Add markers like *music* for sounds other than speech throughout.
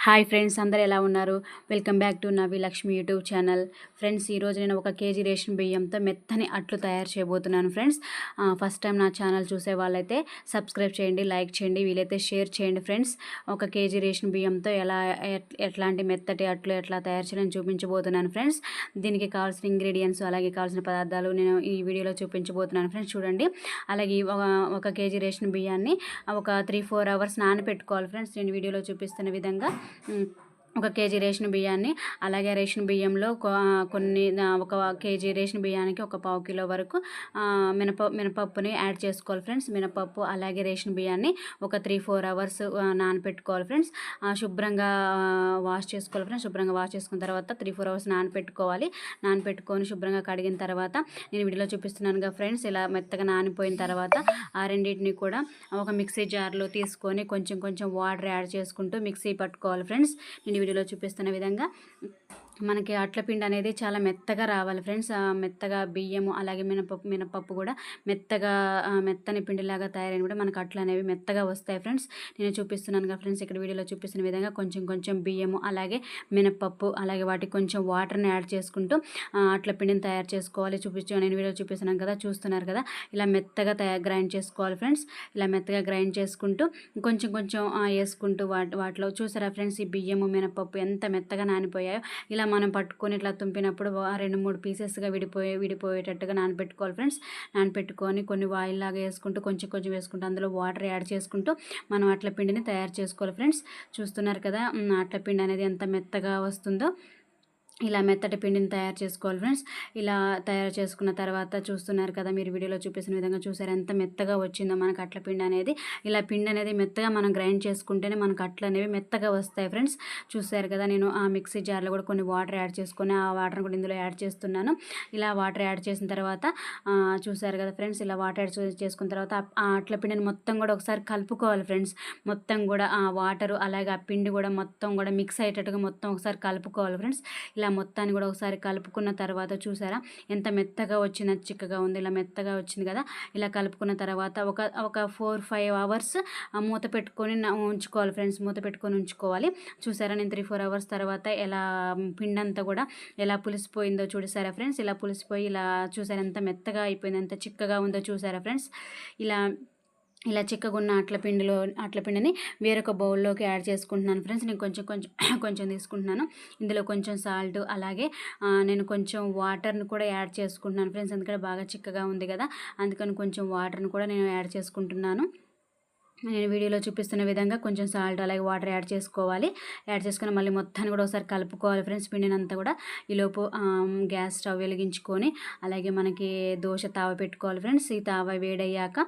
Hi friends అందరు ఎలా ఉన్నారు? Welcome back to Navi Lakshmi YouTube channel. Friends ఈరోజు నేను ఒక కేజీ రేషన్ బియ్యంతో మెత్తని అట్లు తయారు చేయబోతున్నాను ఫ్రెండ్స్. ఫస్ట్ టైం నా ఛానల్ చూసే వాళ్ళైతే సబ్స్క్రైబ్ చేయండి లైక్ చేయండి వీలైతే షేర్ చేయండి ఫ్రెండ్స్. ఒక కేజీ రేషన్ బియ్యంతో ఎలా ఎట్- ఎట్లాంటి మెత్తటి అట్లు ఎట్లా తయారు చేయాలని చూపించబోతున్నాను ఫ్రెండ్స్. దీనికి కావాల్సిన ఇంగ్రీడియంట్స్ అలాగే కావాల్సిన పదార్థాలు నేను ఈ వీడియోలో చూపించబోతున్నాను ఫ్రెండ్స్ చూడండి. అలాగే ఒక ఒక కేజీ రేషన్ బియ్యాన్ని ఒక త్రీ ఫోర్ అవర్స్ నానబెట్టుకోవాలి ఫ్రెండ్స్. నేను వీడియోలో చూపిస్తున్న విధంగా 嗯 ఒక కేజీ రేషన్ బియ్యాన్ని అలాగే రేషన్ బియ్యంలో కొన్ని ఒక కేజీ రేషన్ బియ్యానికి ఒక పావు కిలో వరకు మినప మినపప్పుని యాడ్ చేసుకోవాలి ఫ్రెండ్స్. మినపప్పు అలాగే రేషన్ బియ్యాన్ని ఒక త్రీ ఫోర్ అవర్స్ నానపెట్టుకోవాలి ఫ్రెండ్స్. శుభ్రంగా వాష్ చేసుకోవాలి ఫ్రెండ్స్. శుభ్రంగా వాష్ చేసుకున్న తర్వాత త్రీ ఫోర్ అవర్స్ నానపెట్టుకోవాలి. నానపెట్టుకొని శుభ్రంగా కడిగిన తర్వాత నేను వీడియోలో చూపిస్తున్నానుగా ఫ్రెండ్స్ ఇలా మెత్తగా నానిపోయిన తర్వాత ఆ రెండింటిని కూడా ఒక మిక్సీ జార్లో తీసుకొని కొంచెం కొంచెం వాటర్ యాడ్ చేసుకుంటూ మిక్సీ పట్టుకోవాలి ఫ్రెండ్స్. నేను వీడియోలో చూపిస్తున్న విధంగా మనకి అట్ల పిండి అనేది చాలా మెత్తగా రావాలి ఫ్రెండ్స్. మెత్తగా బియ్యము అలాగే మినపప్పు మినపప్పు కూడా మెత్తగా మెత్తని పిండిలాగా తయారైన కూడా మనకు అట్లు అనేవి మెత్తగా వస్తాయి ఫ్రెండ్స్. నేను చూపిస్తున్నాను కదా ఫ్రెండ్స్ ఇక్కడ వీడియోలో చూపిస్తున్న విధంగా కొంచెం కొంచెం బియ్యము అలాగే మినపప్పు అలాగే వాటికి కొంచెం వాటర్ని యాడ్ చేసుకుంటూ ఆ, అట్ల పిండిని తయారు చేసుకోవాలి. చూపించు నేను వీడియో చూపిస్తున్నాను కదా చూస్తున్నారు కదా. ఇలా మెత్తగా తయారు గ్రైండ్ చేసుకోవాలి ఫ్రెండ్స్. ఇలా మెత్తగా గ్రైండ్ చేసుకుంటూ కొంచెం కొంచెం వేసుకుంటూ వాటి వాటిలో చూసారా ఫ్రెండ్స్ ఈ బియ్యము మినపప్పు ఎంత మెత్తగా నానిపోయాయో. ఇలా మనం పట్టుకొని ఇట్లా తుంపినప్పుడు రెండు మూడు పీసెస్గా విడిపోయే విడిపోయేటట్టుగా నానబెట్టుకోవాలి ఫ్రెండ్స్. నానబెట్టుకొని కొన్ని వాయిల్లాగా లాగా వేసుకుంటూ కొంచెం కొంచెం వేసుకుంటూ అందులో వాటర్ యాడ్ చేసుకుంటూ మనం అట్ల పిండిని తయారు చేసుకోవాలి ఫ్రెండ్స్. చూస్తున్నారు కదా అట్ల పిండి అనేది ఎంత మెత్తగా వస్తుందో. ఇలా మెత్తటి పిండిని తయారు చేసుకోవాలి ఫ్రెండ్స్. ఇలా తయారు చేసుకున్న తర్వాత చూస్తున్నారు కదా మీరు వీడియోలో చూపిస్తున్న విధంగా చూసారు ఎంత మెత్తగా వచ్చిందో మనకు అట్ల పిండి అనేది. ఇలా పిండి అనేది మెత్తగా మనం గ్రైండ్ చేసుకుంటేనే మనకు అట్లు అనేవి మెత్తగా వస్తాయి ఫ్రెండ్స్. చూసారు కదా నేను ఆ మిక్సీ జార్లో కూడా కొన్ని వాటర్ యాడ్ చేసుకొని ఆ వాటర్ కూడా ఇందులో యాడ్ చేస్తున్నాను. ఇలా వాటర్ యాడ్ చేసిన తర్వాత చూసారు కదా ఫ్రెండ్స్ ఇలా వాటర్ యాడ్ చేసుకున్న తర్వాత ఆ- ఆ అట్ల పిండిని మొత్తం కూడా ఒకసారి కలుపుకోవాలి ఫ్రెండ్స్. మొత్తం కూడా ఆ వాటరు అలాగే ఆ పిండి కూడా మొత్తం కూడా మిక్స్ అయ్యేటట్టుగా మొత్తం ఒకసారి కలుపుకోవాలి ఫ్రెండ్స్. ఇలా మొత్తాన్ని కూడా ఒకసారి కలుపుకున్న తర్వాత చూసారా? ఎంత మెత్తగా వచ్చింది చిక్కగా ఉంది ఇలా మెత్తగా వచ్చింది కదా? ఇలా కలుపుకున్న తర్వాత ఒక ఒక ఫోర్ ఫైవ్ అవర్స్ మూత పెట్టుకొని ఉంచుకోవాలి ఫ్రెండ్స్. మూత పెట్టుకొని ఉంచుకోవాలి. చూసారా? నేను త్రీ ఫోర్ అవర్స్ తర్వాత ఎలా పిండి అంతా కూడా ఎలా పులిసిపోయిందో చూసారా ఫ్రెండ్స్? ఇలా పులిసిపోయి ఇలా చూసారా? ఎంత మెత్తగా అయిపోయింది ఎంత చిక్కగా ఉందో చూసారా ఫ్రెండ్స్? ఇలా ఇలా చిక్కగున్న అట్ల పిండిలో అట్ల పిండిని వేరొక బౌల్లోకి యాడ్ చేసుకుంటున్నాను ఫ్రెండ్స్. నేను కొంచెం కొంచెం *coughs* కొంచెం తీసుకుంటున్నాను. ఇందులో కొంచెం సాల్ట్ అలాగే నేను కొంచెం వాటర్ని కూడా యాడ్ చేసుకుంటున్నాను ఫ్రెండ్స్. ఎందుకంటే బాగా చిక్కగా ఉంది కదా అందుకని కొంచెం వాటర్ని కూడా నేను యాడ్ చేసుకుంటున్నాను. నేను వీడియోలో చూపిస్తున్న విధంగా కొంచెం సాల్ట్ అలాగే వాటర్ యాడ్ చేసుకోవాలి. యాడ్ చేసుకుని మళ్ళీ మొత్తాన్ని కూడా ఒకసారి కలుపుకోవాలి ఫ్రెండ్స్. పిండిని అంతా కూడా ఈలోపు గ్యాస్ స్టవ్ వెలిగించుకొని అలాగే మనకి దోశ తావ పెట్టుకోవాలి ఫ్రెండ్స్. ఈ తావ వేడయ్యాక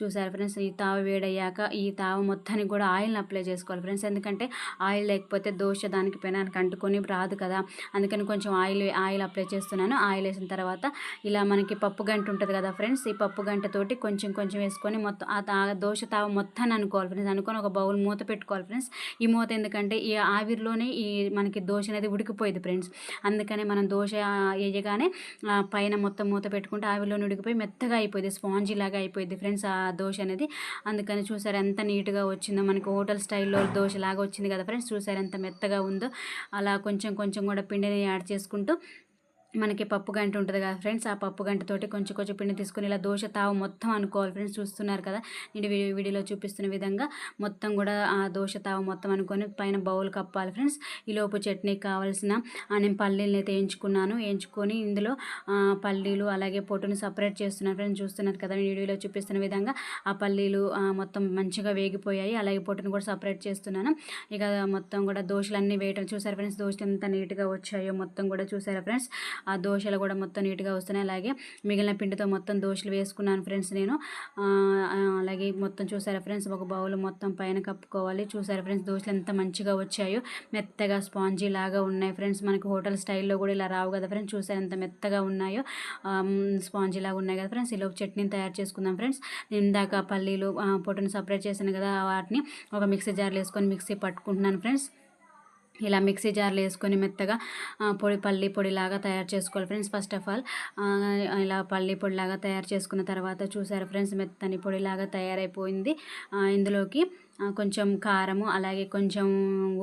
చూసారు ఫ్రెండ్స్ ఈ తావ వేడయ్యాక ఈ తావ మొత్తానికి కూడా ఆయిల్ని అప్లై చేసుకోవాలి ఫ్రెండ్స్. ఎందుకంటే ఆయిల్ లేకపోతే దోశ దానికి పెనానికి అంటుకొని రాదు కదా. అందుకని కొంచెం ఆయిల్ ఆయిల్ అప్లై చేస్తున్నాను. ఆయిల్ వేసిన తర్వాత ఇలా మనకి పప్పు గంట ఉంటుంది కదా ఫ్రెండ్స్. ఈ పప్పు గంటతోటి కొంచెం కొంచెం వేసుకొని మొత్తం ఆ దోశ తావ మొత్తాన్ని అనుకోవాలి ఫ్రెండ్స్ అనుకొని ఒక బౌల్ మూత పెట్టుకోవాలి ఫ్రెండ్స్ ఈ మూత ఎందుకంటే ఈ ఆవిరిలోనే ఈ మనకి దోశ అనేది ఉడికిపోయేది ఫ్రెండ్స్ అందుకనే మనం దోశ వేయగానే పైన మొత్తం మూత పెట్టుకుంటే ఆవిరిలోనే ఉడికిపోయి మెత్తగా అయిపోయింది స్పాంజీ లాగా అయిపోయింది ఫ్రెండ్స్ ఆ దోశ అనేది. అందుకని చూసారు ఎంత నీట్గా వచ్చిందో మనకి హోటల్ స్టైల్లో దోశ లాగా వచ్చింది కదా ఫ్రెండ్స్ చూసారు ఎంత మెత్తగా ఉందో. అలా కొంచెం కొంచెం కూడా పిండిని యాడ్ చేసుకుంటూ మనకి పప్పు గంట ఉంటుంది కదా ఫ్రెండ్స్ ఆ పప్పు గంటతోటి కొంచెం కొంచెం పిండి తీసుకొని ఇలా దోశ తావు మొత్తం అనుకోవాలి. ఫ్రెండ్స్ చూస్తున్నారు కదా నేను వీడియో వీడియోలో చూపిస్తున్న విధంగా మొత్తం కూడా ఆ దోశ తావు మొత్తం అనుకొని పైన బౌల్ కప్పాలి. ఫ్రెండ్స్ ఈలోపు చట్నీ కావాల్సిన నేను పల్లీలు అయితే వేయించుకున్నాను. వేయించుకొని ఇందులో పల్లీలు అలాగే పొట్టును సపరేట్ చేస్తున్నాను ఫ్రెండ్స్ చూస్తున్నారు కదా నేను వీడియోలో చూపిస్తున్న విధంగా ఆ పల్లీలు మొత్తం మంచిగా వేగిపోయాయి. అలాగే పొట్టును కూడా సపరేట్ చేస్తున్నాను. ఇక మొత్తం కూడా దోశలన్నీ వేయటం చూసారు ఫ్రెండ్స్ దోశలు ఎంత నీట్గా వచ్చాయో మొత్తం కూడా చూసారా ఫ్రెండ్స్? ఆ దోశలు కూడా మొత్తం నీట్గా వస్తున్నాయి. అలాగే మిగిలిన పిండితో మొత్తం దోశలు వేసుకున్నాను ఫ్రెండ్స్ నేను. అలాగే మొత్తం చూసారా ఫ్రెండ్స్? ఒక బౌల్ మొత్తం పైన కప్పుకోవాలి. చూసారా ఫ్రెండ్స్? దోశలు ఎంత మంచిగా వచ్చాయో. మెత్తగా స్పాంజీ లాగా ఉన్నాయి ఫ్రెండ్స్. మనకి హోటల్ స్టైల్లో కూడా ఇలా రావు కదా ఫ్రెండ్స్? చూసారు ఎంత మెత్తగా ఉన్నాయో. స్పాంజీ లాగా ఉన్నాయి కదా ఫ్రెండ్స్? ఇలా చట్నీని తయారు చేసుకుందాం ఫ్రెండ్స్. నేను ఇందాక పల్లీలు పొట్టును సపరేట్ చేశాను కదా వాటిని ఒక మిక్సీ జార్లో వేసుకొని మిక్సీ పట్టుకుంటున్నాను ఫ్రెండ్స్. ఇలా మిక్సీ జార్లో వేసుకొని మెత్తగా పొడి పల్లి పొడిలాగా తయారు చేసుకోవాలి ఫ్రెండ్స్ ఫస్ట్ ఆఫ్ ఆల్. ఇలా పల్లి పొడిలాగా తయారు చేసుకున్న తర్వాత చూసారు ఫ్రెండ్స్ మెత్తని పొడిలాగా తయారైపోయింది. ఇందులోకి కొంచెం కారము అలాగే కొంచెం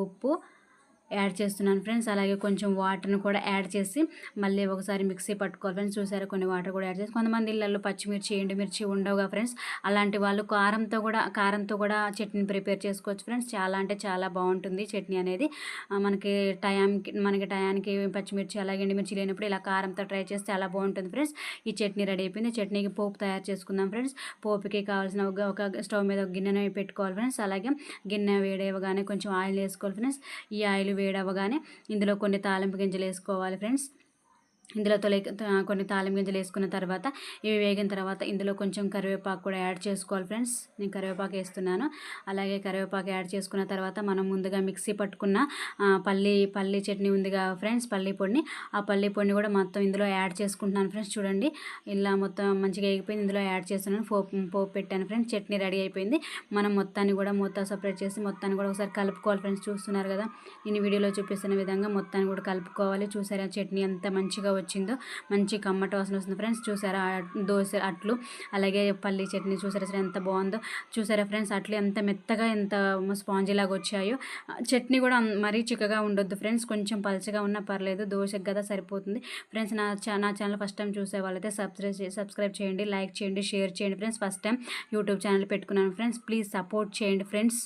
ఉప్పు యాడ్ చేస్తున్నాను ఫ్రెండ్స్. అలాగే కొంచెం వాటర్ని కూడా యాడ్ చేసి మళ్ళీ ఒకసారి మిక్సీ పట్టుకోవాలి ఫ్రెండ్స్. చూసారా కొన్ని వాటర్ కూడా యాడ్ చేసి కొంతమంది ఇళ్ళల్లో పచ్చిమిర్చి ఎండుమిర్చి ఉండవుగా ఫ్రెండ్స్. అలాంటి వాళ్ళు కారంతో కూడా కారంతో కూడా చట్నీ ప్రిపేర్ చేసుకోవచ్చు ఫ్రెండ్స్. చాలా అంటే చాలా బాగుంటుంది చట్నీ అనేది. మనకి టయానికి మనకి టయానికి పచ్చిమిర్చి అలాగే ఎండుమిర్చి లేనప్పుడు ఇలా కారంతో ట్రై చేస్తే చాలా బాగుంటుంది ఫ్రెండ్స్. ఈ చట్నీ రెడీ అయిపోయింది. చట్నీకి పోపు తయారు చేసుకుందాం ఫ్రెండ్స్. పోపుకి కావాల్సిన ఒక ఒక స్టవ్ మీద ఒక గిన్నె పెట్టుకోవాలి ఫ్రెండ్స్. అలాగే గిన్నె వేడేవగానే కొంచెం ఆయిల్ వేసుకోవాలి ఫ్రెండ్స్. ఈ ఆయిల్ వేడవగానే ఇందులో కొన్ని తాలింపు గింజలు వేసుకోవాలి ఫ్రెండ్స్. ఇందులో తొలి కొన్ని తాలింపు గింజలు వేసుకున్న తర్వాత ఇవి వేగిన తర్వాత ఇందులో కొంచెం కరివేపాకు కూడా యాడ్ చేసుకోవాలి ఫ్రెండ్స్. నేను కరివేపాకు వేస్తున్నాను. అలాగే కరివేపాకు యాడ్ చేసుకున్న తర్వాత మనం ముందుగా మిక్సీ పట్టుకున్న పల్లి పల్లి చట్నీ ఉందిగా ఫ్రెండ్స్ పల్లి పొడిని. ఆ పల్లి పొడిని కూడా మొత్తం ఇందులో యాడ్ చేసుకుంటున్నాను ఫ్రెండ్స్. చూడండి ఇలా మొత్తం మంచిగా వేగిపోయింది. ఇందులో యాడ్ చేస్తున్నాను. పోపు పోపు పెట్టాను ఫ్రెండ్స్. చట్నీ రెడీ అయిపోయింది. మనం మొత్తాన్ని కూడా మొత్తం సపరేట్ చేసి మొత్తాన్ని కూడా ఒకసారి కలుపుకోవాలి ఫ్రెండ్స్. చూస్తున్నారు కదా నేను వీడియోలో చూపిస్తున్న విధంగా మొత్తాన్ని కూడా కలుపుకోవాలి. చూసారా చట్నీ ఎంత మంచిగా వచ్చిందో మంచి కమ్మట వాసన వస్తుంది. ఫ్రెండ్స్ చూసారా? దోశ అట్లు అలాగే పల్లి చట్నీ చూసారా? సరే ఎంత బాగుందో. చూసారా ఫ్రెండ్స్ అట్లు ఎంత మెత్తగా ఎంత స్పాంజీ లాగా వచ్చాయో. చట్నీ కూడా మరీ చిక్కగా ఉండొద్దు ఫ్రెండ్స్. కొంచెం పలచగా ఉన్నా పర్లేదు దోశకు కదా సరిపోతుంది. ఫ్రెండ్స్ నా నా ఛానల్ ఫస్ట్ టైం చూసే వాళ్ళైతే సబ్స్క్రైబ్ సబ్స్క్రైబ్ చేయండి లైక్ చేయండి షేర్ చేయండి. Friends first time YouTube channel పెట్టుకున్నాను. ఫ్రెండ్స్ ప్లీజ్ సపోర్ట్ చేయండి ఫ్రెండ్స్.